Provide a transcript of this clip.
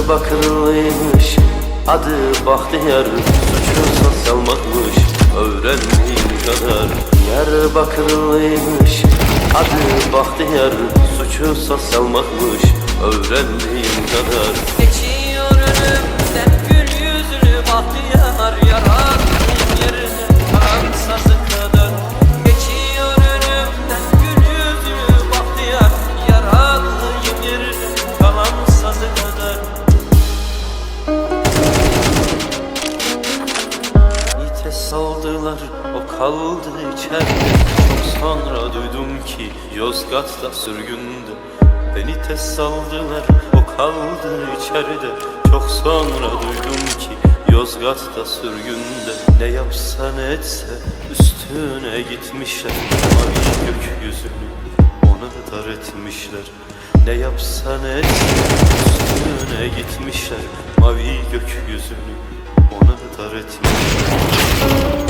Diyarbakırlıymış Adı Bahtiyar Suçu sosyal makmış Öğrendiğim kadar Diyarbakırlıymış Adı Bahtiyar Suçu sosyal makmış Öğrendiğim kadar kaldı içeride. Çok sonra duydum ki Yozgat'ta sürgünde Beni tez saldılar o kaldı içeride. Çok sonra duydum ki Yozgat'ta sürgünde Ne yapsa ne etse üstüne gitmişler. Mavi gökyüzünü ona dar etmişler. Ne yapsa ne etse üstüne gitmişler. Mavi gökyüzünü ona dar etmişler